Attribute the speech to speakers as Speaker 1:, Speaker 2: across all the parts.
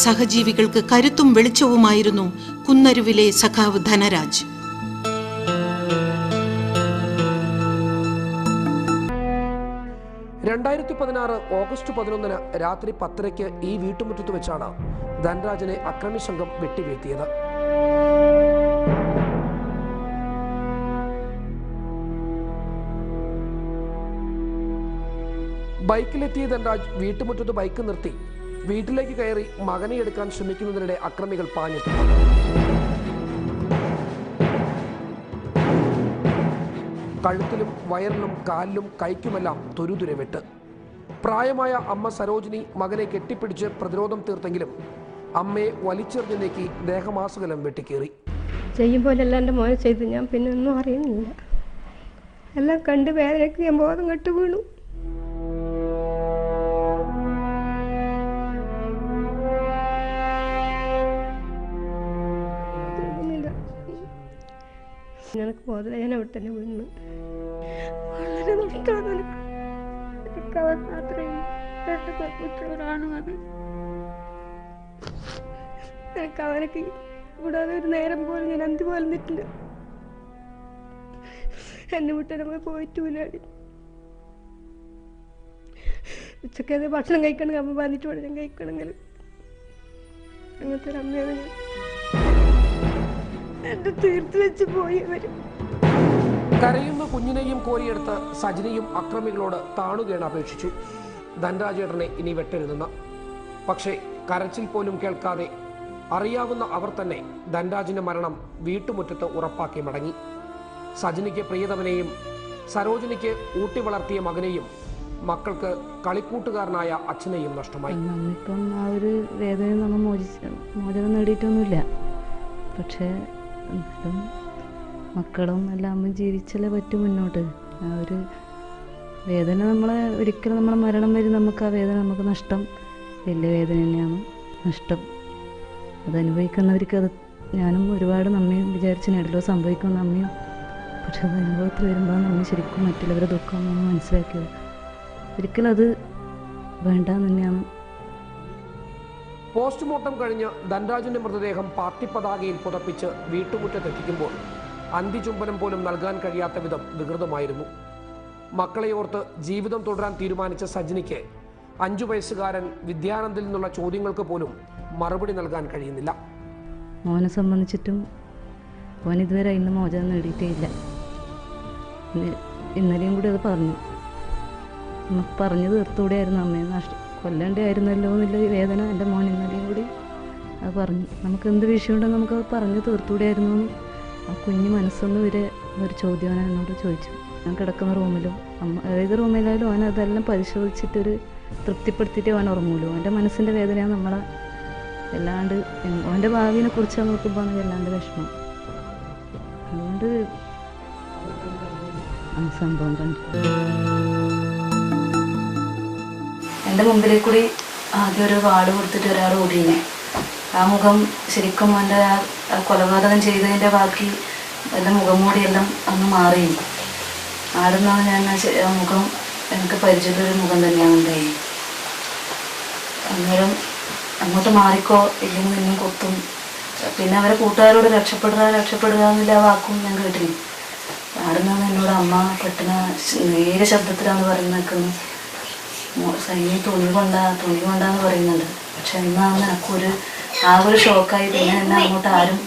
Speaker 1: സഹജീവികൾക്ക് കരുത്തും വെളിച്ചവുമായിരുന്നു കുന്നരുവിലെ സഖാവ് ധനരാജ്.
Speaker 2: രണ്ടായിരത്തി പതിനാറ് ഓഗസ്റ്റ് പതിനൊന്നിന് രാത്രി പത്തരയ്ക്ക് ഈ വീട്ടുമുറ്റത്ത് വെച്ചാണ് ധനരാജനെ അക്രമി സംഘം വെട്ടിവീഴ്ത്തിയത്. ബൈക്കിലെത്തിയ ധനരാജ് വീട്ടുമുറ്റത്ത് ബൈക്ക് നിർത്തി വീട്ടിലേക്ക് കയറി മകനെ എടുക്കാൻ ശ്രമിക്കുന്നതിനിടെ അക്രമികൾ പാഞ്ഞു കഴുത്തിലും വയറിലും കാലിലും കൈക്കുമെല്ലാം തുരുതുരെ വെട്ട്. പ്രായമായ അമ്മ സരോജിനി മകനെ കെട്ടിപ്പിടിച്ച് പ്രതിരോധം തീർത്തെങ്കിലും അമ്മയെ വലിച്ചെറിഞ്ഞു നീക്കി ദേഹമാസകലം വെട്ടിക്കേറി.
Speaker 3: ചെയ്യുമ്പോഴെല്ലാം എന്റെ മോനെ ചെയ്ത്. ഞാൻ പിന്നെ ഒന്നും അറിയുന്നില്ല. എല്ലാം കണ്ട് വേദനയ്ക്ക് ഞാൻ ബോധം കെട്ട് വീണു. നിനക്ക് ബോധം ഞാൻ അവിടെ തന്നെ വീണ് വളരെ അത്. അവനൊക്കെ കൂടാതെ ഒരു നേരം പോലും ഞാൻ അന്തി പോലെ നിന്നിട്ടില്ല എന്നെ വിട്ട് നമ്മൾ പോയിട്ടുമില്ലാടി ഉച്ചയ്ക്ക് അത് ഭക്ഷണം കഴിക്കണമെങ്കിൽ അമ്മ വന്നിട്ട് വേണം ഞാൻ കഴിക്കണമെങ്കിൽ. അങ്ങനത്തെ ഒരു അമ്മയാണ് ഞാൻ. എന്നെ തീർത്തു വെച്ച് പോയവരും
Speaker 2: കരയുന്ന കുഞ്ഞിനെയും കോരിയെടുത്ത് സജിനിയും അക്രമികളോട് താണുകയാണ് അപേക്ഷിച്ചു. ധനരാജേട്ടനെ ഇനി വെട്ടരുതെന്ന്. പക്ഷേ കരച്ചിൽ പോലും കേൾക്കാതെ അറിയാവുന്ന അവർ തന്നെ ധനരാജിന്റെ മരണം വീട്ടുമുറ്റത്ത് ഉറപ്പാക്കി മടങ്ങി. സജിനിക്ക് പ്രിയതമനെയും സരോജിനിക്ക് ഊട്ടി വളർത്തിയ മകനെയും മക്കൾക്ക് കളിക്കൂട്ടുകാരനായ അച്ഛനെയും നഷ്ടമായി.
Speaker 4: നമ്മിപ്പം ആ ഒരു വേദനയിൽ നമ്മൾ മോചിച്ച് മോചനം നേടിയിട്ടൊന്നുമില്ല. പക്ഷേ എന്നാലും മക്കളും എല്ലാം നമ്മൾ ജീവിച്ചല്ലേ പറ്റും മുന്നോട്ട്. ആ ഒരു വേദന നമ്മളെ ഒരിക്കലും നമ്മളെ മരണം വരെ നമുക്ക് ആ വേദന നമുക്ക് നഷ്ടം വലിയ വേദന തന്നെയാണ് നഷ്ടം. അത് അനുഭവിക്കുന്നവർക്ക് അത് ഞാനും ഒരുപാട് നമ്മയും വിചാരിച്ച് നേടലോ സംഭവിക്കുന്ന അമ്മയും പക്ഷെ അത് അനുഭവത്തിൽ വരുമ്പോൾ നമ്മൾ ശരിക്കും മറ്റുള്ളവരുടെ ദുഃഖം നമ്മൾ മനസ്സിലാക്കിയത്. ഒരിക്കലും അത് വേണ്ടെന്ന് തന്നെയാണ്
Speaker 2: പോസ്റ്റ്മോർട്ടം കഴിഞ്ഞ് ധനരാജിന്റെ മൃതദേഹം പാർട്ടി പതാകയിൽ പുതപ്പിച്ച് വീട്ടുമുറ്റത്തെത്തിക്കുമ്പോൾ അന്തിചുംബനം പോലും നൽകാൻ കഴിയാത്ത വിധം വികൃതമായിരുന്നു. മക്കളെ ഓർത്ത് ജീവിതം തുടരാൻ തീരുമാനിച്ച സജിനിക്ക് അഞ്ചു വയസ്സുകാരൻ വിദ്യാനന്ദിൽ നിന്നുള്ള ചോദ്യങ്ങൾക്ക് പോലും മറുപടി നൽകാൻ കഴിയുന്നില്ല.
Speaker 4: മോനെ സംബന്ധിച്ചിട്ടും മോൻ ഇതുവരെ ഇന്ന് മോചനം നേടിയിട്ടേ ഇല്ല. ഇന്നലെയും കൂടി അത് പറഞ്ഞു. പറഞ്ഞു തീർത്തുകൂടെയായിരുന്നു അമ്മയെ നഷ്ട. കൊല്ലേണ്ടായിരുന്നല്ലോ എന്നുള്ള വേദന എന്റെ മോൻ ഇന്നലെയും കൂടി. അത് പറഞ്ഞു. നമുക്ക് എന്ത് വിഷയമുണ്ടെന്ന് നമുക്ക് അത് പറഞ്ഞു തീർത്തുകൂടെയായിരുന്നു ആ കുഞ്ഞ് മനസ്സൊന്ന് വരെ ഒരു ചോദ്യം എന്നോട് ചോദിച്ചു. ഞാൻ കിടക്കുന്ന റൂമിലും അമ്മ ഏത് റൂമിലായാലും അവൻ അതെല്ലാം പരിശോധിച്ചിട്ടൊരു തൃപ്തിപ്പെടുത്തിയിട്ട് അവൻ ഉറങ്ങുമല്ലോ അവന്റെ മനസ്സിന്റെ വേദനയാണ് നമ്മളെ അല്ലാണ്ട് അവന്റെ ഭാവിനെ കുറിച്ച് നോക്കുമ്പോൾ വല്ലാണ്ട് വിഷമം. അതുകൊണ്ട് സംഭവം കണ്ടു. എന്റെ മുമ്പിലേ കൂടി ആദ്യം ഒരു വാട് കൊടുത്തിട്ട് ഒരാൾ ഓടിയിനെ. ആ മുഖം ശരിക്കും എന്റെ ആ കൊലപാതകം ചെയ്തതിന്റെ ബാക്കി എന്റെ മുഖം മൂടിയെല്ലാം അന്ന് മാറി ആടുന്നാണ് ഞാൻ ആ മുഖം എനിക്ക് പരിചയമുള്ളൊരു മുഖം തന്നെയാണ് ഉണ്ടായി അന്നേരം അങ്ങോട്ട് മാറിക്കോ ഇല്ലെങ്കിൽ നിന്നും കൊത്തും. പിന്നെ അവരെ കൂട്ടുകാരോട് രക്ഷപ്പെടുക രക്ഷപ്പെടുക എന്നുള്ള വാക്കും ഞാൻ കേട്ടിരുന്നു ആടുന്നാണ് എന്നോട് അമ്മ പെട്ടെന്ന് നേരെ ശബ്ദത്തിലാണ് പറയുന്നത് നിൽക്കുന്നത് സൈനി തുണി കൊണ്ടാ തുണി കൊണ്ടാന്ന് പറയുന്നുണ്ട്. പക്ഷെ എന്നാണ് എനിക്കൊരു ആ ഒരു ഷോക്കായി പിന്നെ എന്നെ അങ്ങോട്ട് ആരും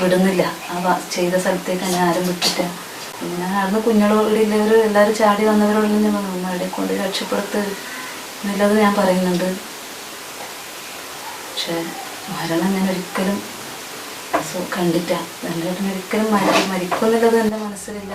Speaker 4: വിടുന്നില്ല. ആ ചെയ്ത സ്ഥലത്തേക്ക് എന്നെ ആരും വിട്ടിട്ട് പിന്നെ അവിടുന്ന് കുഞ്ഞോട് ഇല്ലവർ എല്ലാവരും ചാടി വന്നവരോടും ഞാൻ അവിടെ കൊണ്ട് രക്ഷപ്പെടുത്ത് എന്നുള്ളത് ഞാൻ പറയുന്നുണ്ട്. പക്ഷെ മരണം ഞാൻ ഒരിക്കലും കണ്ടിട്ടില്ല. നല്ലതായിട്ട് ഒരിക്കലും മരി മരിക്കും എന്നുള്ളത് എന്റെ മനസ്സിലില്ല.